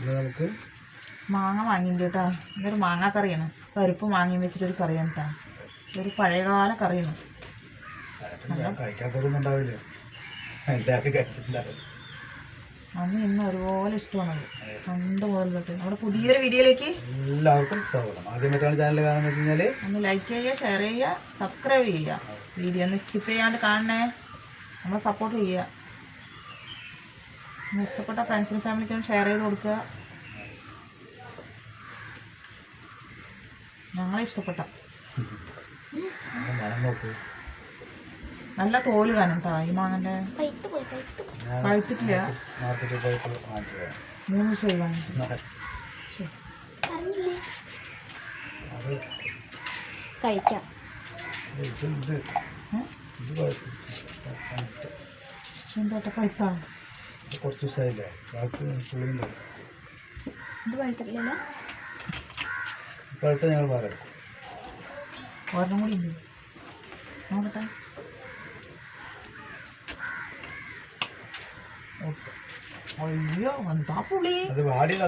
ഇത് നമുക്ക് മാങ്ങ വാങ്ങിയിട്ടുണ്ട് കേട്ടോ. ഇതൊരു മാങ്ങ കറിയാണ്. പരിപ്പ് മാങ്ങയും വെച്ചിട്ടൊരു കറിയാണ് കേട്ടോ. ഇതൊരു പഴയകാല കറിയാണ്. അന്ന് ഇന്ന് ഒരുപോലെ ഇഷ്ടമാണത്. പണ്ട് മുതൽ തൊട്ട്. നമ്മുടെ പുതിയൊരു വീഡിയോയിലേക്ക് എല്ലാവർക്കും സ്വാഗതം. ആദ്യമായിട്ടാണ് ചാനൽ കാണുന്നത് കഴിഞ്ഞാൽ ഒന്ന് ലൈക്ക് ചെയ്യുക ഷെയർ ചെയ്യുക സബ്സ്ക്രൈബ് ചെയ്യുക. വീഡിയോ ഒന്ന് സ്കിപ്പ് ചെയ്യാണ്ട് കാണണേ. നമ്മളെ സപ്പോർട്ട് ചെയ്യുക. ഇഷ്ടപ്പെട്ട ഫ്രണ്ട്സിനും ഫാമിലിക്കും ഷെയർ ചെയ്ത് കൊടുക്കുക. ഞങ്ങളെ ഇഷ്ടപ്പെട്ട. നല്ല തോൽ കാനം കേട്ടോ ഈ മാങ്ങന്റെ ഞാൻ പഴുത്തിട്ടില്ല. മൂന്ന് അത് കഴിക്കാം. എന്താ കുറച്ച് ദിവസമായില്ലേ? പഴുത്ത് പുളിയുണ്ട് ഇത് പഴുത്തിട്ടില്ലല്ലോ? പഴുത്ത ഞങ്ങൾ പറയാം ഒരെണ്ണം കൂടി ഉണ്ട് നോക്കട്ടെ. ഓക്കെ. അയ്യോ എന്താ പുളി. അത്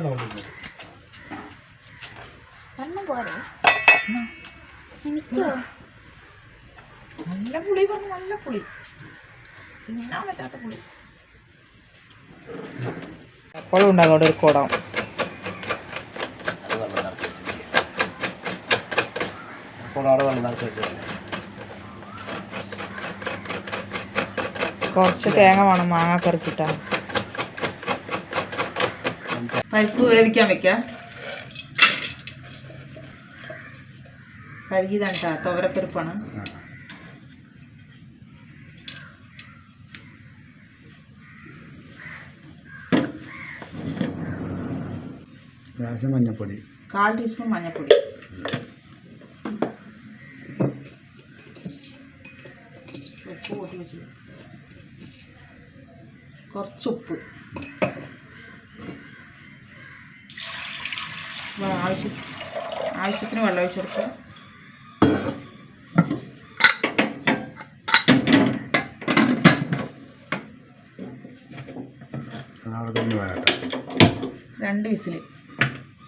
കൊണ്ടിരുന്നത് ഒന്നും പോരെ. എനിക്കോ? നല്ല പുളി പറഞ്ഞു നല്ല പുളി. തിന്നാൻ പറ്റാത്ത പുളി. എപ്പോഴും ഉണ്ടാകും അവിടെ ഒരു കുടം. കുറച്ച് തേങ്ങ വേണം മാങ്ങ കറിക്കിട്ടാ പരിപ്പ് വേവിക്കാൻ വെക്കാം. കഴുകിയതാണ് കേട്ടോ തുവരപ്പരിപ്പാണ് ലേശം മഞ്ഞപ്പൊടി. കാൽ ടീസ്പൂൺ മഞ്ഞൾപ്പൊടി ഉപ്പ് കൂട്ടി വെച്ച് കുറച്ച് ഉപ്പ്. ആവശ്യ ആവശ്യത്തിന് വെള്ളം ഒഴിച്ച് കൊടുക്കുക. രണ്ട് വിസിൽ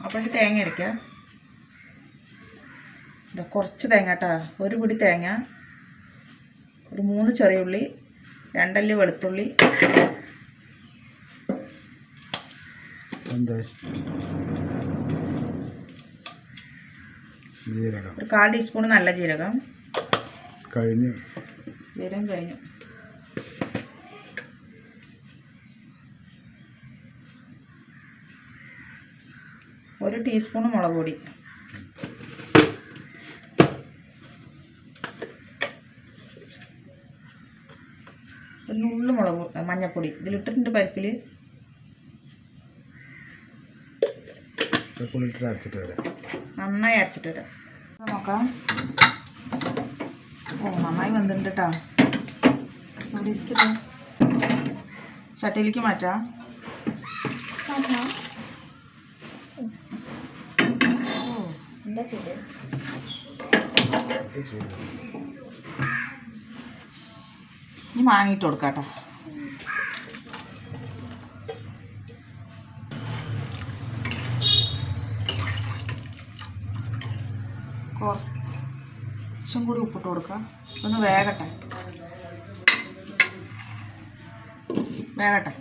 അപ്പോഴേക്ക് തേങ്ങ അരയ്ക്കാം. ഇതാ കുറച്ച് തേങ്ങ കേട്ടോ. ഒരു പിടി തേങ്ങ ഒരു മൂന്ന് ചെറിയ ഉള്ളി രണ്ടല്ലി വെളുത്തുള്ളി. ഒരു കാൽ ടീസ്പൂൺ നല്ല ജീരകം. കഴിഞ്ഞു. ജീരകം കഴിഞ്ഞു. ഒരു ടീസ്പൂൺ മുളക് പൊടി. ഒരു നുള്ളു മുളക് മഞ്ഞൾപ്പൊടി ഇതിലിട്ടിട്ടുണ്ട് പരിപ്പിൽ നന്നായി അരച്ചിട്ട് വരാം. നോക്കാം. ഓ നന്നായി വന്നിട്ടുണ്ട് കേട്ടോ ഇരിക്കട്ടെ ചട്ടിയിലേക്ക് മാറ്റാം ആഹാ. ഓ എന്താ ചെയ്ത് ഇനി വാങ്ങിയിട്ട് കൊടുക്കാട്ടോ. കുറച്ചും കൂടി ഉപ്പിട്ട് കൊടുക്കാം. ഒന്ന് വേകട്ടെ. വേകട്ടെ.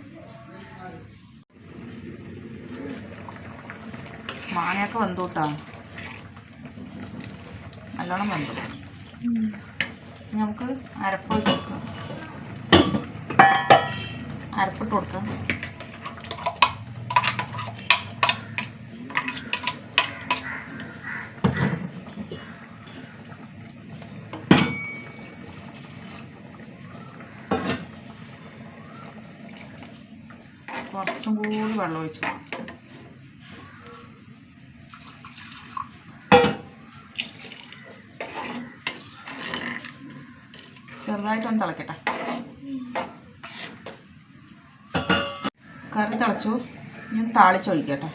മാങ്ങയൊക്കെ വെന്തു കേട്ടോ നല്ലോണം വെന്തു. നമുക്ക് അരപ്പ് അരപ്പിട്ട് കൊടുക്കാം. കുറച്ചും കൂടി വെള്ളം ഒഴിച്ചു കൊടുക്കാം. ചെറുതായിട്ടൊന്ന് തിളക്കട്ടെ. കറി തിളച്ചു. ഞാൻ താളിച്ചൊഴിക്കട്ടെ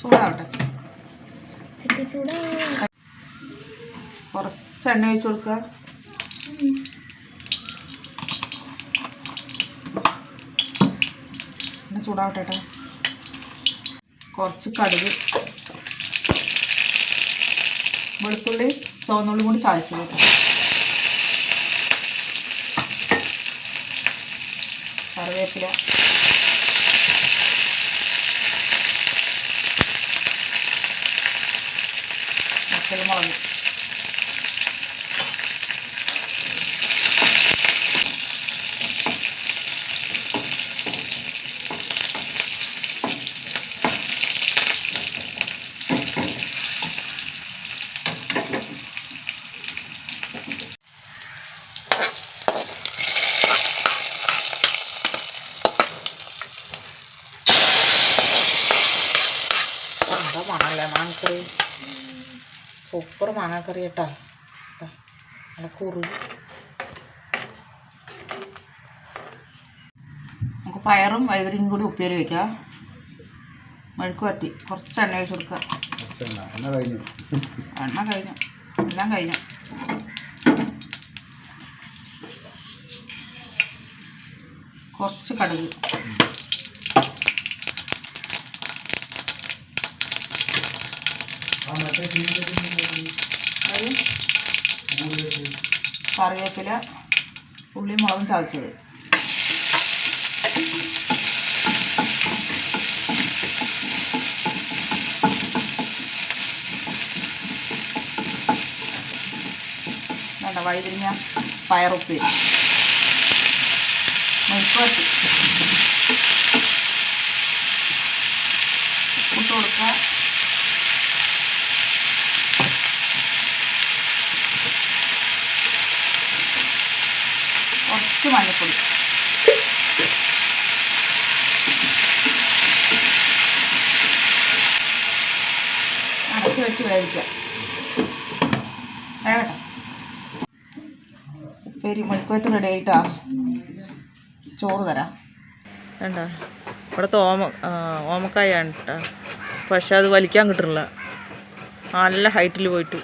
ചൂടാവട്ടെ. കുറച്ച് എണ്ണ ഒഴിച്ചു കൊടുക്കുക. ചൂടാവട്ടെ കേട്ടോ കുറച്ച് കടുക് വെളുത്തുള്ളി ചുവന്നുള്ളി കൂടി ചായച്ചു കേട്ടോ കറിവേപ്പില. മുളക് മണല്ലേ മാങ്ങക്കറി. സൂപ്പർ മാങ്ങാക്കറി കേട്ടാ. നല്ല കുറു നമുക്ക് പയറും വൈദ്യുതിയും കൂടി ഉപ്പേരി വയ്ക്കാം മെഴുക്ക് പറ്റി കുറച്ച് എണ്ണ ഒഴിച്ച് കൊടുക്കുക എണ്ണ. കഴിഞ്ഞു. എണ്ണ കഴിഞ്ഞു. എല്ലാം കഴിഞ്ഞു. കുറച്ച് കടുക്. അത് കറിവേപ്പില ഉള്ളി മുളകും ചതച്ചത്. വേണ്ട വഴുതിരിഞ്ഞ പയറുപ്പേരി. മെഴുക്കുവരട്ടി ഇട്ട് കൊടുക്കുക. കുറച്ച് മഞ്ഞൾപ്പൊടി അടച്ച് വെച്ച് വേവിക്കാം. പേരി മെഴുക്കുവരട്ടി റെഡി ആയിട്ടാ. ചോറ് തരാം. വേണ്ട. ഇവിടുത്തെ ഓമ ഓമക്കായാണ് കേട്ടോ പക്ഷെ അത് വലിക്കാൻ കിട്ടണില്ല. നല്ല ഹൈറ്റിൽ പോയിട്ട്.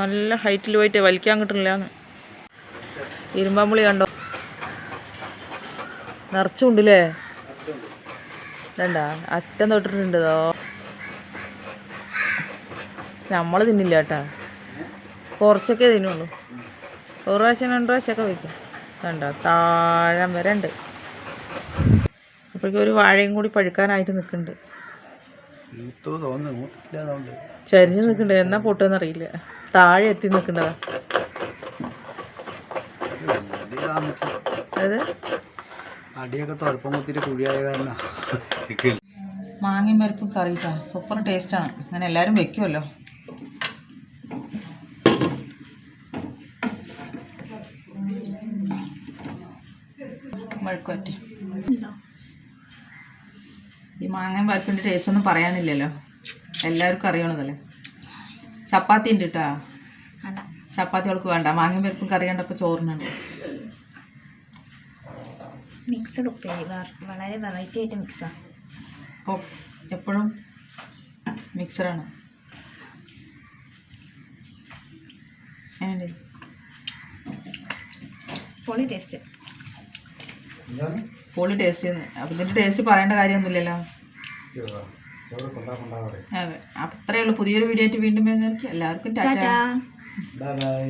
നല്ല ഹൈറ്റിൽ പോയിട്ട് വലിക്കാൻ കിട്ടണില്ലാന്ന്. ഇരുമ്പാമ്പുളി കണ്ടോ? നിറച്ചുണ്ടല്ലേ? വേണ്ട അറ്റം തൊട്ടിട്ടുണ്ടോ നമ്മൾ തിന്നില്ല കേട്ടാ. കുറച്ചൊക്കെ തിന്നുള്ളൂ. ഒരു പ്രാവശ്യം രണ്ട് പ്രാവശ്യമൊക്കെ വയ്ക്കും. വേണ്ട താഴം വരെ ഉണ്ട്. അപ്പോഴേക്കും ഒരു വാഴയും കൂടി പഴുക്കാനായിട്ട് നിൽക്കുന്നുണ്ട്. ചരിഞ്ഞ് നിൽക്കണ്ടേ എന്നാ പൊട്ടെന്നറിയില്ല താഴെ എത്തി നിൽക്കണ്ടതാ അതായത് അടിയൊക്കെ തുറപ്പം കുത്തിട്ട് കുഴിയായ കാരണം. മാങ്ങയും പരിപ്പും കറിയിട്ടാ. സൂപ്പർ ടേസ്റ്റാണ് അങ്ങനെ എല്ലാരും വെക്കുമല്ലോ ഈ മാങ്ങയും പരിപ്പിന്റെ ടേസ്റ്റ് ഒന്നും പറയാനില്ലല്ലോ. എല്ലാവർക്കും അറിയണതല്ലേ? ചപ്പാത്തി ഉണ്ട് കേട്ടാ. ചപ്പാത്തി അവൾക്ക് വേണ്ട. മാങ്ങയും പരിപ്പും കറി കണ്ടപ്പോൾ ചോറിനുണ്ട് മിക്സഡ് ഉപ്പേരി വളരെ വെറൈറ്റി ആയിട്ട് മിക്സാണ് അപ്പോൾ എപ്പോഴും മിക്സറാണ് പൊളി ടേസ്റ്റ് പൊളി ടേസ്റ്റ് അപ്പം ഇതിന്റെ ടേസ്റ്റ് പറയേണ്ട കാര്യമൊന്നുമില്ലല്ലോ? അതെ കൊണ്ടാ കൊണ്ടാ അതെ. അത്രയേ ഉള്ളൂ. പുതിയൊരു വീഡിയോ ആയിട്ട് വീണ്ടും വരുന്നവർക്ക് എല്ലാവർക്കും ടാറ്റ ടാറ്റാ ബൈ ബൈ